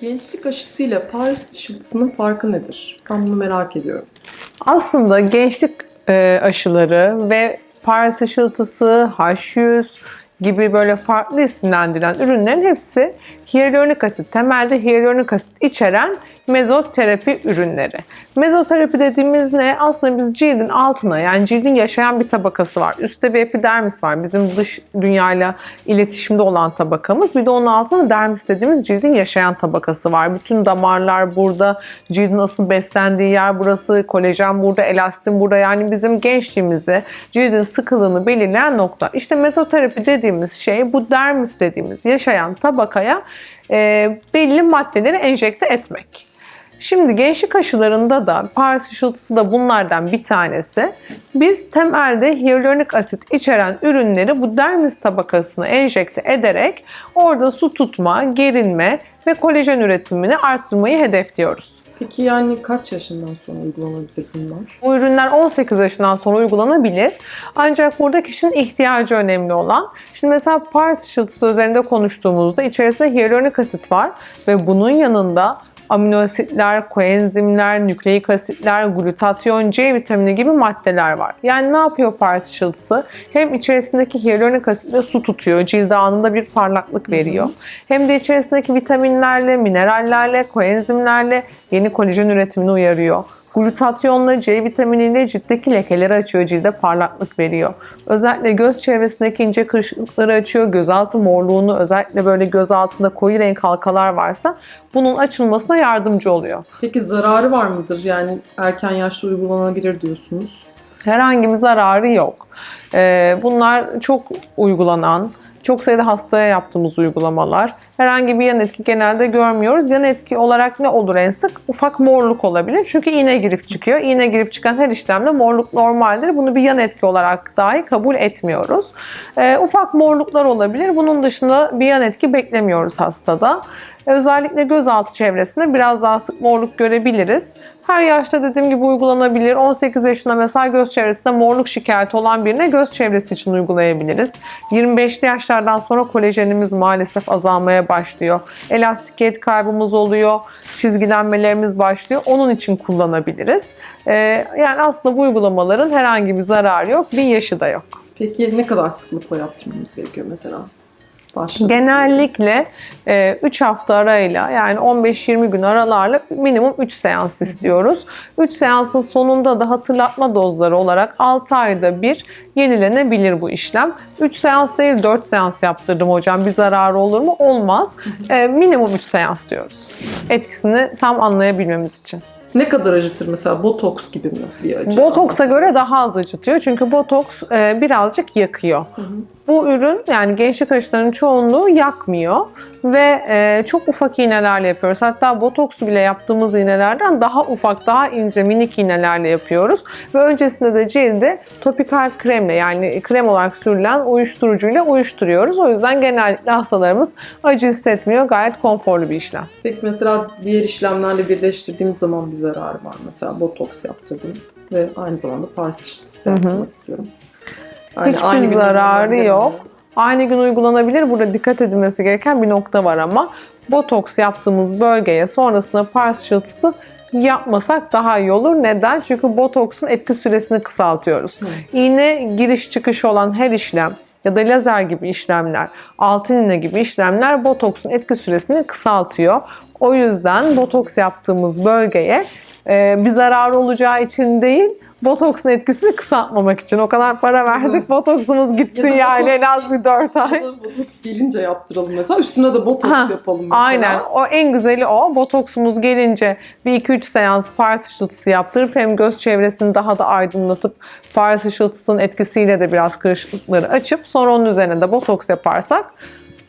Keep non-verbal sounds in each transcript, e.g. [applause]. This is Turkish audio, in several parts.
Gençlik aşısıyla Paris ışıltısının farkı nedir? Ben bunu merak ediyorum. Aslında gençlik e, aşıları ve Paris ışıltısı, H100 gibi böyle farklı isimlendirilen ürünlerin hepsi hyaluronik asit, temelde hyaluronik asit içeren mezoterapi ürünleri. Mezoterapi dediğimiz ne? Aslında biz cildin altına yani cildin yaşayan bir tabakası var. Üstte bir epidermis var. Bizim dış dünyayla iletişimde olan tabakamız. Bir de onun altında dermis dediğimiz cildin yaşayan tabakası var. Bütün damarlar burada, cildin asıl beslendiği yer burası, kolajen burada, elastin burada. Yani bizim gençliğimizi, cildin sıkılığını belirleyen nokta. İşte mezoterapi dediğimiz şey bu dermis dediğimiz yaşayan tabakaya e, belli maddeleri enjekte etmek. Şimdi gençlik aşılarında da Paris ışıltısı da bunlardan bir tanesi. Biz temelde hyaluronik asit içeren ürünleri bu dermis tabakasına enjekte ederek orada su tutma, gerilme ve kolajen üretimini arttırmayı hedefliyoruz. Peki yani kaç yaşından sonra uygulanabilir bunlar? Bu ürünler 18 yaşından sonra uygulanabilir. Ancak burada kişinin ihtiyacı önemli olan. Şimdi mesela Paris ışıltısı üzerinde konuştuğumuzda içerisinde hyaluronik asit var ve bunun yanında amino asitler, koenzimler, nükleik asitler, glutatyon, C vitamini gibi maddeler var. Yani ne yapıyor Paris ışıltısı? Hem içerisindeki hyaluronik asitle su tutuyor, cilde anında bir parlaklık veriyor. Hem de içerisindeki vitaminlerle, minerallerle, koenzimlerle yeni kolajen üretimini uyarıyor. Glutatyonla C vitaminiyle ciltteki lekeleri açıyor, cilde parlaklık veriyor. Özellikle göz çevresindeki ince kırışıklıkları açıyor, gözaltı morluğunu, özellikle böyle göz altında koyu renk halkalar varsa bunun açılmasına yardımcı oluyor. Peki zararı var mıdır? Yani erken yaşta uygulanabilir diyorsunuz. Herhangi bir zararı yok. Ee, bunlar çok uygulanan, çok sayıda hastaya yaptığımız uygulamalar. Herhangi bir yan etki genelde görmüyoruz. Yan etki olarak ne olur en sık? Ufak morluk olabilir. Çünkü iğne girip çıkıyor. İğne girip çıkan her işlemde morluk normaldir. Bunu bir yan etki olarak dahi kabul etmiyoruz. Ee, ufak morluklar olabilir. Bunun dışında bir yan etki beklemiyoruz hastada. Özellikle gözaltı çevresinde biraz daha sık morluk görebiliriz. Her yaşta dediğim gibi uygulanabilir. 18 yaşında mesela göz çevresinde morluk şikayeti olan birine göz çevresi için uygulayabiliriz. 25'li yaşlardan sonra kolajenimiz maalesef azalmaya başlıyor. Elastikiyet kaybımız oluyor. Çizgilenmelerimiz başlıyor. Onun için kullanabiliriz. Ee, yani aslında bu uygulamaların herhangi bir zararı yok. Bir yaşı da yok. Peki ne kadar sıklıkla yaptırmamız gerekiyor mesela? Başladık. Genellikle 3 hafta arayla yani 15-20 gün aralarla minimum 3 seans istiyoruz. 3 seansın sonunda da hatırlatma dozları olarak 6 ayda bir yenilenebilir bu işlem. 3 seans değil 4 seans yaptırdım hocam. Bir zararı olur mu? Olmaz. E, minimum 3 seans diyoruz. Etkisini tam anlayabilmemiz için. Ne kadar acıtır mesela? Botoks gibi mi bir acı? Botoksa göre daha az acıtıyor. Çünkü botoks e, birazcık yakıyor. Hı hı. Bu ürün yani gençlik aşılarının çoğunluğu yakmıyor ve e, çok ufak iğnelerle yapıyoruz. Hatta botoksu bile yaptığımız iğnelerden daha ufak, daha ince, minik iğnelerle yapıyoruz. Ve öncesinde de cildi topikal kremle yani krem olarak sürülen uyuşturucuyla uyuşturuyoruz. O yüzden genellikle hastalarımız acı hissetmiyor. Gayet konforlu bir işlem. Peki mesela diğer işlemlerle birleştirdiğimiz zaman bir zararı var. Mesela botoks yaptırdım ve aynı zamanda hı. yaptırmak istiyorum. Yani Hiçbir aynı zararı yok. Aynı gün uygulanabilir. Burada dikkat edilmesi gereken bir nokta var ama botoks yaptığımız bölgeye sonrasında ışıltısı yapmasak daha iyi olur. Neden? Çünkü botoksun etki süresini kısaltıyoruz. Hı. İğne giriş çıkış olan her işlem ya da lazer gibi işlemler, altın iğne gibi işlemler botoksun etki süresini kısaltıyor. O yüzden botoks yaptığımız bölgeye e, bir zarar olacağı için değil, botoksun etkisini kısaltmamak için. O kadar para verdik, botoksumuz gitsin Ya yani en botoks- az bir 4 ay. Ya da botoks gelince yaptıralım mesela. Üstüne de botoks Ha, yapalım mesela. Aynen. O en güzeli o. Botoksumuz gelince bir 2-3 seans Paris ışıltısı yaptırıp hem göz çevresini daha da aydınlatıp Paris ışıltısının etkisiyle de biraz kırışıklıkları açıp sonra onun üzerine de botoks yaparsak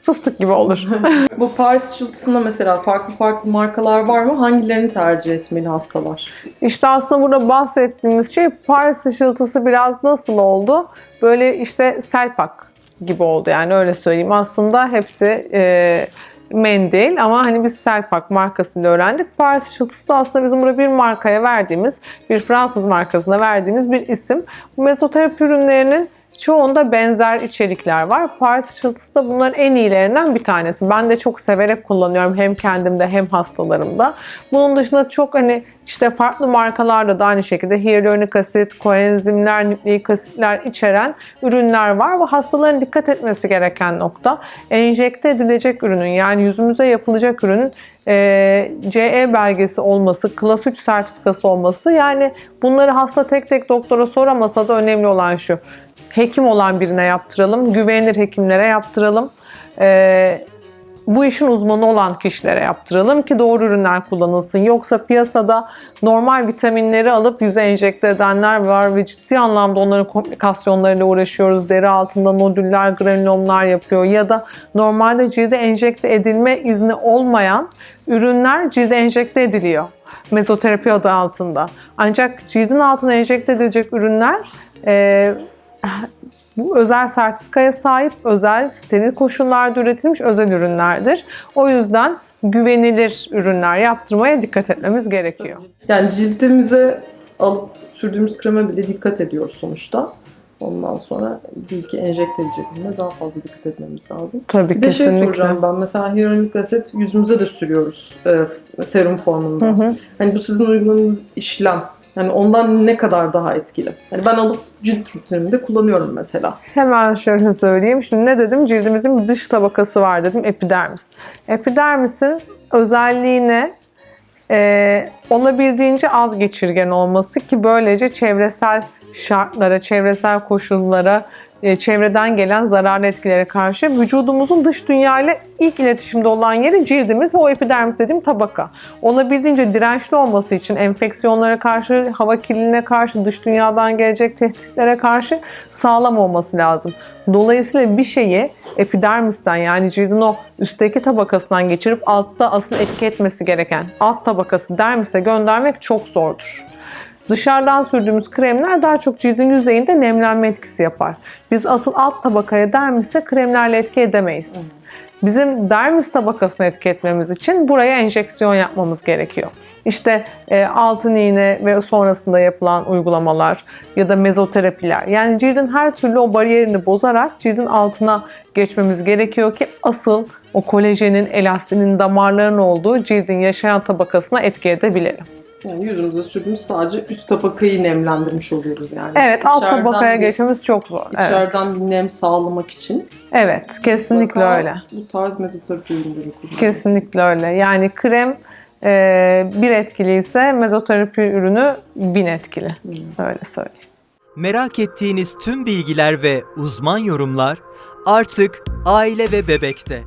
fıstık gibi olur. [laughs] Bu Paris ışıltısında mesela farklı farklı markalar var mı? Hangilerini tercih etmeli hastalar? İşte aslında burada bahsettiğimiz şey Paris ışıltısı biraz nasıl oldu? Böyle işte selpak gibi oldu yani öyle söyleyeyim. Aslında hepsi e, mendil ama hani biz selpak markasını öğrendik. Paris ışıltısı da aslında bizim burada bir markaya verdiğimiz, bir Fransız markasına verdiğimiz bir isim. Bu mezoterapi ürünlerinin Çoğunda benzer içerikler var. Paris ışıltısı da bunların en iyilerinden bir tanesi. Ben de çok severek kullanıyorum hem kendimde hem hastalarımda. Bunun dışında çok hani işte farklı markalarda da aynı şekilde hyaluronik asit, koenzimler, nükleik asitler içeren ürünler var ve hastaların dikkat etmesi gereken nokta enjekte edilecek ürünün yani yüzümüze yapılacak ürünün e, CE belgesi olması, klas 3 sertifikası olması yani bunları hasta tek tek doktora soramasa da önemli olan şu. Hekim olan birine yaptıralım, güvenilir hekimlere yaptıralım. E, bu işin uzmanı olan kişilere yaptıralım ki doğru ürünler kullanılsın. Yoksa piyasada normal vitaminleri alıp yüze enjekte edenler var ve ciddi anlamda onların komplikasyonlarıyla uğraşıyoruz. Deri altında nodüller, granülomlar yapıyor ya da normalde cilde enjekte edilme izni olmayan ürünler cilde enjekte ediliyor. Mezoterapi adı altında. Ancak cildin altına enjekte edilecek ürünler e, bu özel sertifikaya sahip, özel steril koşullarda üretilmiş özel ürünlerdir. O yüzden güvenilir ürünler yaptırmaya dikkat etmemiz gerekiyor. Yani cildimize alıp sürdüğümüz kreme bile dikkat ediyoruz sonuçta. Ondan sonra bilgi enjekte edecek ürüne daha fazla dikkat etmemiz lazım. Tabii Bir de şey soracağım ben. Mesela hyaluronik asit yüzümüze de sürüyoruz e, serum formunda. Hı hı. Hani bu sizin uyguladığınız işlem. Yani ondan ne kadar daha etkili? Yani ben alıp cilt rutinimde kullanıyorum mesela. Hemen şöyle söyleyeyim. Şimdi ne dedim? Cildimizin bir dış tabakası var dedim. Epidermis. Epidermisin özelliğine e, olabildiğince az geçirgen olması ki böylece çevresel şartlara, çevresel koşullara, çevreden gelen zararlı etkilere karşı vücudumuzun dış dünya ile ilk iletişimde olan yeri cildimiz ve o epidermis dediğim tabaka. Olabildiğince dirençli olması için enfeksiyonlara karşı, hava kirliliğine karşı, dış dünyadan gelecek tehditlere karşı sağlam olması lazım. Dolayısıyla bir şeyi epidermisten yani cildin o üstteki tabakasından geçirip altta asıl etki etmesi gereken alt tabakası dermise göndermek çok zordur. Dışarıdan sürdüğümüz kremler daha çok cildin yüzeyinde nemlenme etkisi yapar. Biz asıl alt tabakaya dermise kremlerle etki edemeyiz. Bizim dermis tabakasını etki etmemiz için buraya enjeksiyon yapmamız gerekiyor. İşte e, altın iğne ve sonrasında yapılan uygulamalar ya da mezoterapiler. Yani cildin her türlü o bariyerini bozarak cildin altına geçmemiz gerekiyor ki asıl o kolajenin, elastinin, damarların olduğu cildin yaşayan tabakasına etki edebilelim. Yani yüzümüze sürdüğümüz sadece üst tabakayı nemlendirmiş oluyoruz yani. Evet, alt İçeriden tabakaya bir- geçmemiz çok zor. Evet, İçeriden bir nem sağlamak için. evet kesinlikle mutlaka öyle. Bu tarz mezoterapi ürünleri kullanıyoruz. Kesinlikle öyle. Yani krem e, bir etkili ise mezoterapi ürünü bin etkili. Öyle söyleyeyim. Merak ettiğiniz tüm bilgiler ve uzman yorumlar artık Aile ve Bebek'te.